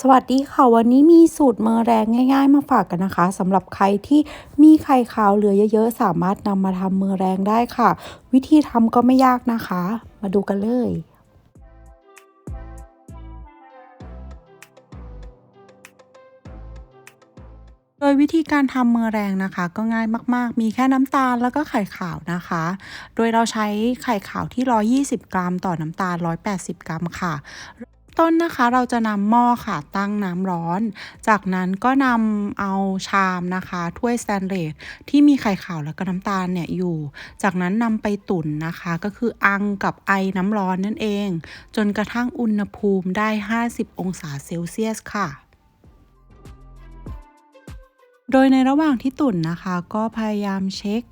สวัสดีค่ะ วันนี้มีสูตรเมอแรงง่าย ๆ มาฝากกันนะคะสำหรับใครที่มีไข่ขาวเหลือเยอะๆ สามารถนำมาทำเมอแรงได้ค่ะ วิธีทำก็ไม่ยากนะคะ มาดูกันเลยโดยวิธีการทำเมอแรงนะคะ ก็ง่ายมากๆ มีแค่น้ำตาลแล้วก็ไข่ขาวนะคะ โดยเราใช้ไข่ขาวที่ 120 กรัม ต่อน้ำตาล 180 กรัมค่ะ ต้นนะคะเราจะนำหม้อค่ะตั้งน้ำร้อน จากนั้นก็นำเอาชามนะคะ ถ้วยสแตนเลสที่มีไข่ขาวแล้วก็น้ำตาลเนี่ยอยู่ จากนั้นนำไปตุ๋นนะคะ ก็คืออังกับไอน้ำร้อนนั่นเอง จนกระทั่งอุณหภูมิได้ 50 องศาเซลเซียสค่ะโดยในระหว่างที่ตุ๋นนะคะ ก็พยายามเช็ค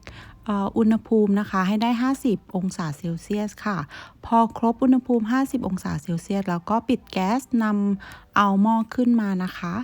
อุณหภูมินะคะให้ได้ 50 องศาเซลเซียสค่ะ พอครบอุณหภูมิ 50 องศาเซลเซียส แล้วก็ปิดแก๊สนำเอาหม้อขึ้นมานะคะ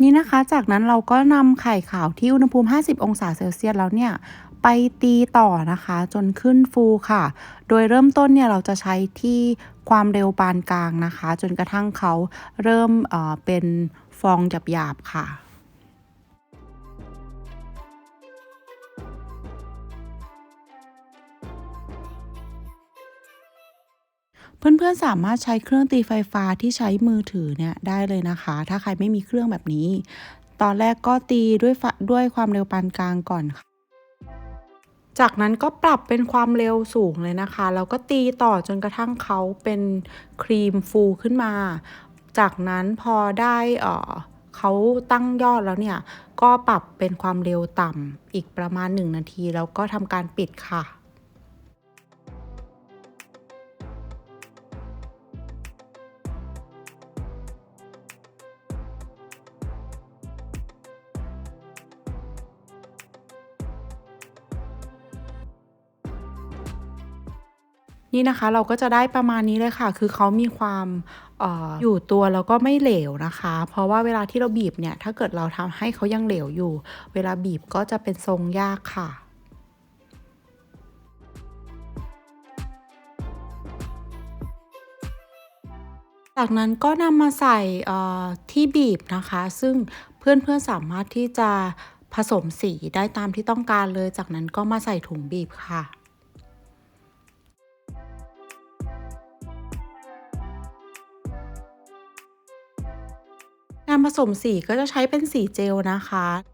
นี่นะคะ จากนั้นเราก็นำไข่ขาวที่อุณหภูมิ 50 องศาเซลเซียสแล้วเนี่ยไปตีต่อนะคะ จนขึ้นฟูค่ะ โดยเริ่มต้นเนี่ยเราจะใช้ที่ความเร็วปานกลางนะคะ จนกระทั่งเขาเริ่มเเป็นฟองหยาบๆค่ะ เพื่อนๆสามารถใช้เครื่องตีไฟฟ้าที่ใช้มือถือเนี่ยได้เลยนะคะ ถ้าใครไม่มีเครื่องแบบนี้ ตอนแรกก็ตีด้วยด้วยความเร็วปานกลางก่อนค่ะจากนั้นก็ปรับเป็นความเร็วสูงเลยนะคะ แล้วก็ตีต่อจนกระทั่งเขาเป็นครีมฟูขึ้นมา จากนั้นพอได้เออเขาตั้งยอดแล้วเนี่ย ก็ปรับเป็นความเร็วต่ำอีกประมาณ 1 นาที แล้วก็ทำการปิดค่ะ นี่นะคะเราก็จะได้ประมาณนี้เลยค่ะ คือเขามีความอออยู่ตัวแล้วก็ไม่เหลวนะคะ เพราะว่าเวลาที่เราบีบเนี่ย ถ้าเกิดเราทำให้เขายังเหลวอยู่ เวลาบีบก็จะเป็นทรงยากค่ะจากนั้นก็นำมาใส่ที่บีบนะคะ ซึ่งเพื่อนๆสามารถที่จะผสมสีได้ตามที่ต้องการเลย จากนั้นก็มาใส่ถุงบีบค่ะ การผสมสีก็จะใช้เป็นสีเจลนะคะ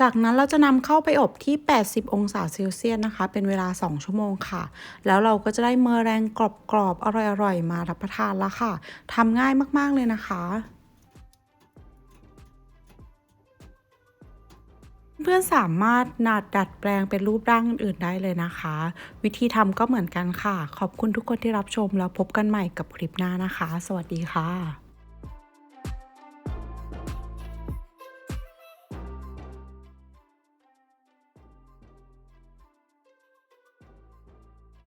จากนั้นเราจะนำเข้าไปอบที่ 80 องศาเซลเซียสนะคะ เป็นเวลา 2 ชั่วโมงค่ะ แล้วเราก็จะได้เมอแรงกรอบๆ อร่อยๆ มารับประทานแล้วค่ะทำง่ายมากๆเลยนะคะเพื่อนสามารถนาดดัดแปลงเป็นรูปร่างอื่นๆได้เลยนะคะ วิธีทำก็เหมือนกันค่ะ ขอบคุณทุกคนที่รับชมแล้วพบกันใหม่กับคลิปหน้านะคะ สวัสดีค่ะ